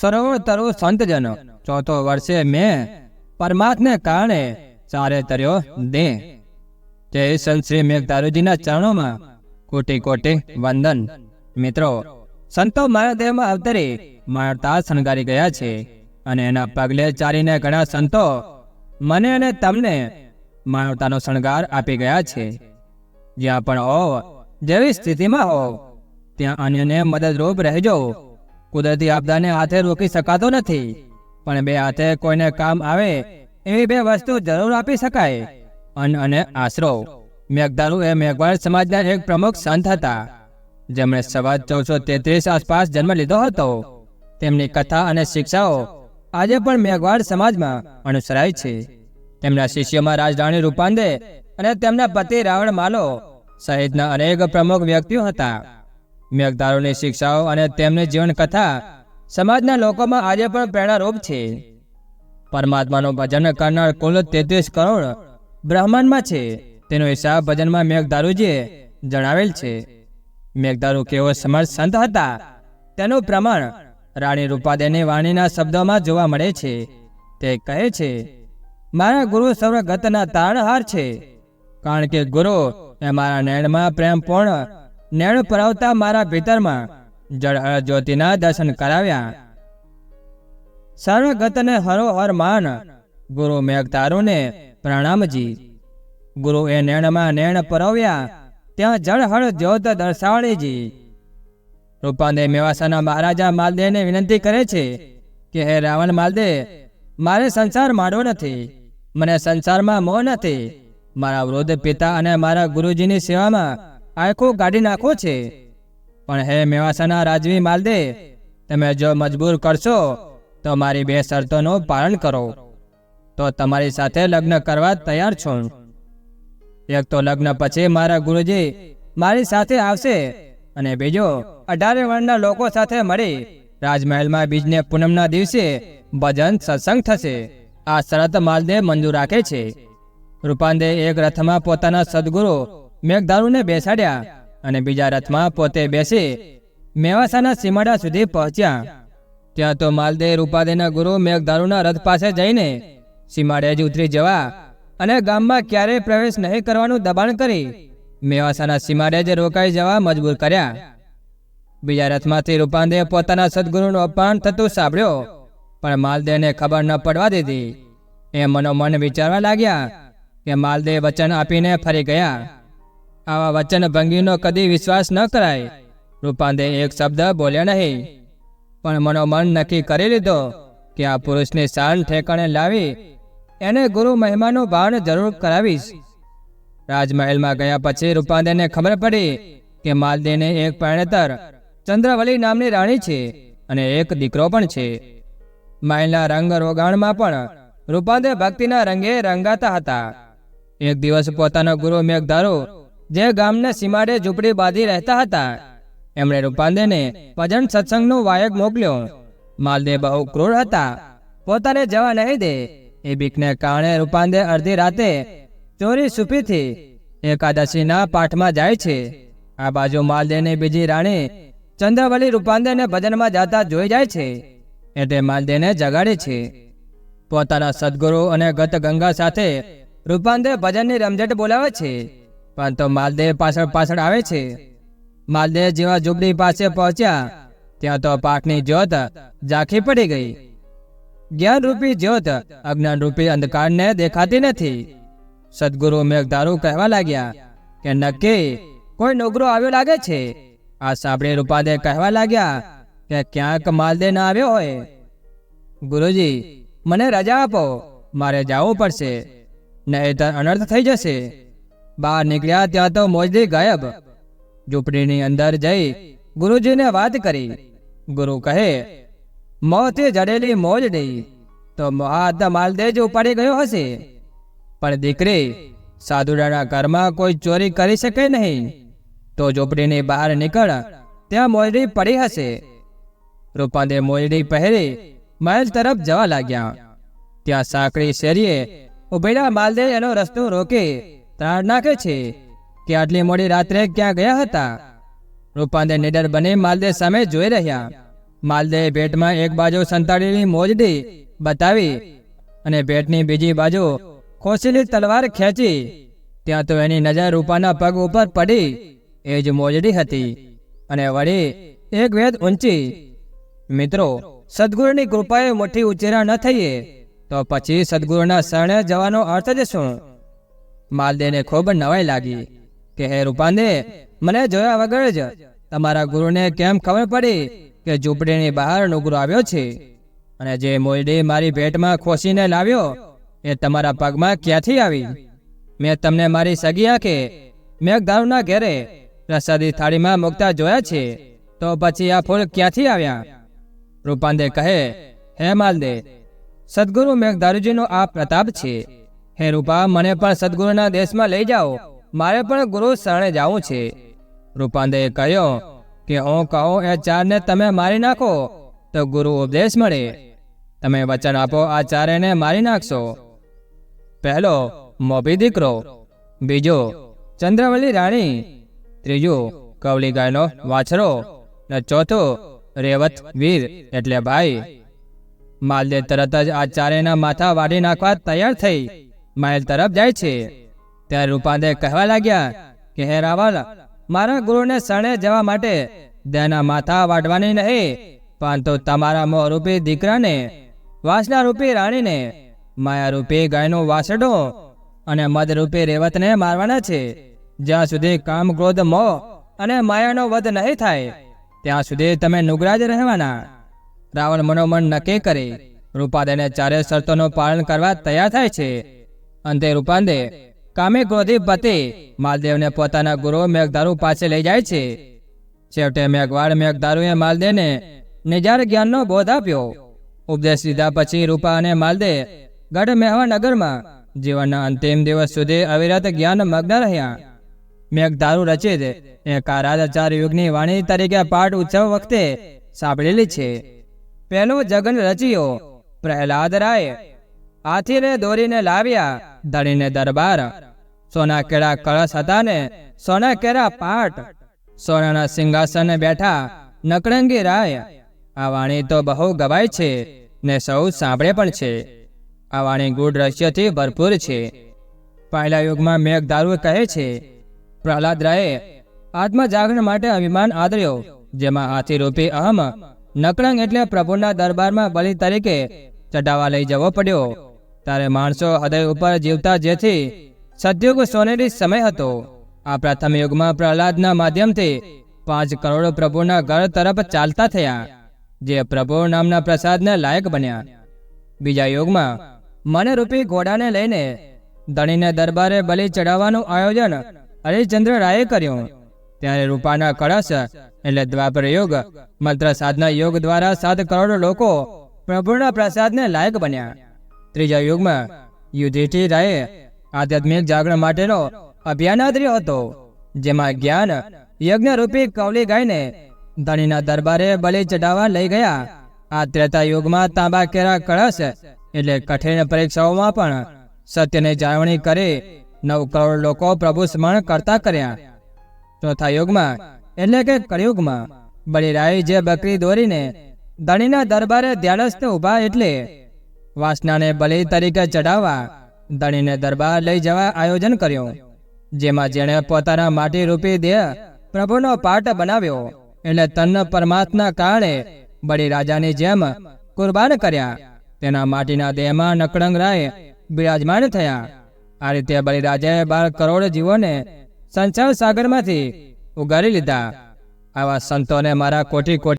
સરોવર તરુ સંતજન, ચોથો વર્ષે મેં પરમાત્મને કારણે ચારે તર્યો દે. જય સંત શ્રી મેઘદારુજીના ચરણોમાં કોટી કોટી વંદન. મિત્રો, સંતો મારા દેહમાં અવતરી મારતા શણગારી ગયા છે અને એના પગલે ચાલીને ઘણા સંતો મને અને તમને માનવતાનો શણગાર આપી ગયા છે. જ્યાં પણ હો, જેવી સ્થિતિમાં હો, ત્યાં અન્યને મદદરૂપ રહેજો. કુદરતી આપદાને હાથે રોકી શકાતો નથી. પણ બે હાથે કોઈને કામ આવે, એવી બે વસ્તુ જરૂર આપી શકાય. અન્ન અને આશરો. મેઘદારુ એ મેઘવાળ સમાજના એક પ્રમુખ સંત હતા. જેમણે સવા ચૌદસો તેત્રીસ આસપાસ જન્મ લીધો હતો. તેમની કથા અને શિક્ષાઓ આજે પણ મેઘવાળ સમાજમાં અનુસરાય છે. તેમના શિષ્યોમાં રાજરાણી રૂપાંદે અને તેમના પતિ રાવણ માલો સહિતના અનેક પ્રમુખ વ્યક્તિઓ હતા. મેઘદારોની શિક્ષાઓ અને તેમની જીવન કથા સમાજના લોકોમાં આજે પણ પ્રેરણારૂપ છે. પરમાત્માનું ભજન કરનાર કુલ તેત્રીસ કરોડ બ્રહ્માંડમાં છે. તેનો હિસાબ ભજનમાં મેઘદારુજીએ જણાવેલ છે. મેઘદારુ કેવો સમર્થ સંત હતા. તેનું પ્રમાણ રાણી રૂપાદેની વાણીના શબ્દોમાં જોવા મળે છે. તે કહે છે, મારા ગુરુ સર્વગતના તારણહાર છે. કારણ કે ગુરુ એ મારા નયનમાં પ્રેમપૂર્ણ નયન પરાવતા મારા ભીતરમાં જળ જ્યોતિના દર્શન કરાવ્યા. સર્વગતને હરોહર માન, ગુરુ મેઘતારુને પ્રણામજી. ગુરુ એ નેણમાં નેણ પરોવ્યા, ત્યાં જળહળ જ્યોત દર્શાવણીજી. રૂપાંદે મેવાસાના મહારાજા માલદેવને વિનંતી કરે છે કે, હે રાવણ માલદે, મારે સંસાર માડો નથી. મને સંસારમાં મોહ નથી. મારા વૃદ્ધ પિતા અને મારા ગુરુજીની સેવામાં આખું કાઢી નાખો છે. પણ હે મેવાસાના રાજવી માલદે, તમે જો મજબૂર કરશો, તો મારી બે શરતોનું પાલન કરો. તો તમારી સાથે લગ્ન કરવા તૈયાર છું. એક તો લગ્ન પછી મારા ગુરુજી મારી સાથે આવશે અને બીજો અઢારે વર્ણના લોકો સાથે મળી રાજમહેલમાં બીજને પૂનમના દિવસે ભજન સત્સંગ થશે. આ શરત માલદે મંજૂર રાખે છે. રૂપાંદે એક રથમાં પોતાના સદગુરુ મેઘદારુને બેસાડ્યા અને બીજા રથમાં પોતે બેસી મેવાસાના સીમાડા સુધી પહોંચ્યા. ત્યાં તો માલદેવ રૂપાદેના ગુરુ મેઘદારુના રથ પાસે જઈને સીમાડે જ ઉતરી જવા અને ગામમાં ક્યારેય પ્રવેશ નહીં કરવાનું દબાણ કરી મેવાસાના સીમાડે જ રોકાઈ જવા મજબૂર કર્યા. બીજા રથમાંથી રૂપાંદે પોતાના સદગુરુનું અપમાન થતું સાંભળ્યો, પણ માલદેવને ખબર ન પડવા દીધી. એ મનોમન વિચારવા લાગ્યા કે માલદેવ વચન આપીને ફરી ગયા. આવા વચન ભંગીનો કદી વિશ્વાસ ન કરાય. રૂપાંદે એક શબ્દ બોલ્યા નહીં. પણ મનોમન નક્કી કરી લીધો કે આ પુરુષની શાન ઠેકાણે લાવી એને ગુરુ મહિમાનું ભાન જરૂર કરાવીશ. રાજમહેલમાં ગયા પછી રૂપાંદેને ખબર પડી કે માલદીને એક પરણેતર ચંદ્રવલી નામની રાણી છે અને એક દીકરો પણ છે. મહેલના રંગ રોગાણમાં પણ રૂપાંદે ભક્તિના રંગે રંગાતા હતા. એક દિવસ પોતાનો ગુરુ મેઘધારો જે ગામના સીમાડે ઝૂંપડી બાંધી રહેતા હતા. એમણે રૂપાંદેને ભજન સત્સંગનો વાયક મોકલ્યો. માલદેવ બહુ ક્રૂર હતા. પોતાને જવા નહીં દે. એ બીકને કારણે રૂપાંદે અડધી રાતે ચોરી સુપીથી એકાદશીના પાઠમાં જાય છે. આ બાજુ માલદેવની બીજી રાણી ચંદ્રવલી રૂપાંદેને ભજનમાં જાતા જોઈ જાય છે. એટલે માલદેવને જગાડે છે. પોતાના સદગુરુ અને ગત ગંગા સાથે રૂપાંદે ભજનની રમઝટ બોલાવે છે. પરંતુ માલદેવ પાછળ પાછળ આવે છે. માલદેવ જેવા ઝૂંપડી પાસે પહોંચ્યા, ત્યાં તો પાઠની જ્યોત ઝાંખી પડી ગઈ. જ્ઞાન રૂપી જ્યોત અજ્ઞાન રૂપી અંધકારને દેખાતી નથી. સદગુરુ મેઘધારુ કહેવા લાગ્યા કે, નક્કી, કોઈ નોકરો આવ્યો લાગે છે? આ સાંભળી રૂપાદે કહેવા લાગ્યા કે, ક્યાંક માલદે ના આવ્યો હોય. ગુરુજી, મને રજા આપો, મારે જવું પડશે, નહીતર અનર્થ થઈ જશે. બહાર નીકળ્યા ત્યાં તો મોજડી ગાયબ. ઝૂંપડીની અંદર જઈ ગુરુજીને વાત કરી. ગુરુ કહે મોથી જડેલી મોજડી તો હાથ માલદેજ ઉપાડી ગયો હશે. પણ દીકરી, સાધુડાના ઘરમાં કોઈ ચોરી કરી શકે નહીં. તો ઝૂંપડીની બહાર નીકળ, ત્યાં મોજડી પડી હશે. રૂપાંદે મોજડી પહેરી મહેલ તરફ જવા લાગ્યા. ત્યાં સાંકળી શેરીએ ઉભેલા માલદે એનો રસ્તો રોકી. ત્રાણ નાખે છે કે આટલી મોડી રાત્રે ક્યાં ગયા હતા? રૂપાંદે નિડર બની માલદે સામે જોઈ રહ્યા. માલદેવે ભેટમાં એક બાજુ સંતાડેલી મોજડી બતાવી અને ભેટની બીજી બાજુ ખોસેલી તલવાર ખેંચી. ત્યાં તો એની નજર રૂપાના પગ ઉપર પડી. એ જ મોજડી હતી અને વળી એક વેદ ઊંચી. મિત્રો, સદગુરુની કૃપાએ મોટી ઉચેરા ન થઈએ, તો પછી સદગુરુના શરણે જવાનો અર્થ જ શું? માલદેવને ખૂબ નવાઈ લાગી કે, હે રૂપાંદે, મને જોયા વગર જ તમારા ગુરુને કેમ ખબર પડી કે ઝૂંપડીની બહાર નુગરો આવ્યો છે? અને જે મોયડી મારી ભેટમાં ખોસીને લાવ્યો, એ તમારા પગમાં ક્યાંથી આવી? મેં તમને મારી સગી આંખે મેઘધારુના ઘેરે પ્રસાદી થાળીમાં મૂકતા જોયા છે, તો પછી આ ફૂલ ક્યાંથી આવ્યા? રૂપાંદે કહે, હે માલદે સદગુરુ મેઘદારુજીનો આ પ્રતાપ છે. હે રૂપા, મને પણ સદગુરુના દેશમાં લઈ જાઓ. મારે પણ ગુરુ શરણે જાવું છે. રૂપાંદેએ કહ્યો કે હું કહું, એ ચારને તમે મારી નાખો, તો ગુરુ ઉપદેશ મળે. તમે વચન આપો, આ ચારેને મારી નાખશો. પહેલો, મોભી દીકરો. બીજો ચંદ્રવલી રાણી. ત્રીજો કવલી ગાયનો વાછરો. ને ચોથો, રેવત વીર, એટલે ભાઈ. માલદેવ તરત જ આ ચારેના માથા વાઢી નાખવા તૈયાર થઈ. માઇલ તરફ જાય છે. ત્યારે રૂપાંદે કહેવા લાગ્યા કે, હે રાવલ, મારા ગુરુને શરણે જવા માટે તેના માથા વાઢવાની નહીં પરંતુ તમારા મોહરૂપી દીકરાને, વાસનારૂપી રાણીને, માયારૂપી ગાયનો વાસડો અને મદરૂપી રેવતને મારવાના છે. જ્યાં સુધી કામ ક્રોધ મોહ અને માયાનો વધ નહીં થાય, ત્યાં સુધી તમે નુગરાજ રહેવાના. રાવણ મનોમન નક્કી કરી. રૂપાદેને ચારે શરતોનું પાલન કરવા તૈયાર થાય છે. અંતે રૂપાંદે કામે ક્રોધી પતિ, માલદેવને પોતાના ગુરુ મેઘદારુ પાસે લઈ જાય છે. છેવટે મેઘવાળ મેઘદારુએ માલદેવને નિજાર જ્ઞાનનો બોધ આપ્યો. ઉપદેશ લીધા પછી રૂપા અને માલદે ગઢ મેહવા જીવનના અંતિમ દિવસ સુધી અવિરત જ્ઞાન મગ્ન રહ્યા. મેઘધારુ રચિત, એ કારાચાર યુગની વાણી તરીકે પાઠ ઉત્સવ વખતે સાંભળેલી છે. પહેલો જગન રચ્યો, પ્રહલાદ રાય હાથીને દોરીને લાવ્યા ધણીને દરબાર. સોના કેળા કળશ હતા ને સોના કેળા પાટ. સોનાના સિંહાસને બેઠા, નકળંગી રાય. આ વાણી તો બહુ ગવાય છે, ને સૌ સાંભળે પણ છે. આ વાણી ગૂઢ રહસ્યથી ભરપૂર છે. પહેલા યુગમાં મેઘદારુ કહે છે, પ્રહલાદ રાયે આત્મજાગરણ માટે અભિમાન આદર્યો, જેમાં હાથીરૂપી અહમ, નકળંગ એટલે પ્રભુના દરબારમાં બલિ તરીકે ચઢાવા લઈ જવો પડ્યો. ત્યારે માણસો હૃદય ઉપર જીવતા જેથી સદયુગ સોનેરી સમય હતો. આ પ્રથમ યુગમાં પ્રહલાદના માધ્યમથી પાંચ કરોડ પ્રભુના ઘર તરફ ચાલતા થયા, જે પ્રભુ નામના પ્રસાદને લાયક બન્યા. બીજા યુગમાં મનરૂપી ઘોડાને લઈને ધણીને દરબારે બલિ ચડાવવાનું આયોજન હરિશ્ચંદ્ર રાયે કર્યું. ત્યારે રૂપાના કળશ એટલે દ્વાપર યુગ મંત્ર સાધના યોગ દ્વારા સાત કરોડ લોકો પ્રભુના પ્રસાદને લાયક બન્યા. ત્રીજા યુગમાં યુધિષ્ઠિરાએ આધ્યાત્મિક જાગરણ માટેનો અભિયાન આદર્યો હતો, જેમાં જ્ઞાન યજ્ઞ રૂપી કવલી ગાયને ધણીના દરબારે બલિ ચઢાવવા લઈ ગયા. આ ત્રેતા યુગમાં તાંબા કેરા કળશ એટલે કઠિન પરીક્ષાઓમાં પણ સત્યની જાળવણી કરી નવ કરોડ લોકો પ્રભુ સ્મરણ કરતા કર્યા. ચોથા યુગમાં એટલે કે કળયુગમાં બળીરાય જે બકરી દોરીને ધણીના દરબારે ધ્યાનસ્થ ઊભા એટલે વાસનાને બલિ તરીકે ચઢાવવા, ધણીને દરબાર લઈ જવા આયોજન કર્યું. જેમાં જેણે પોતાના માટી રૂપી દેહ પ્રભુનો પાઠ બનાવ્યો, એટલે તન્ન પરમાત્મા કારણે બળી રાજાની જેમ કુરબાન કર્યા. તેના માટીના દેહમાં નકળંગ રાય બિરાજમાન થયા. આ રીતે બલિરાજાએ બાર કરોડ જીવોને સંસાર સાગરમાંથી ઉગારી લીધા. આવા સંતોને મારા કોટી કોટી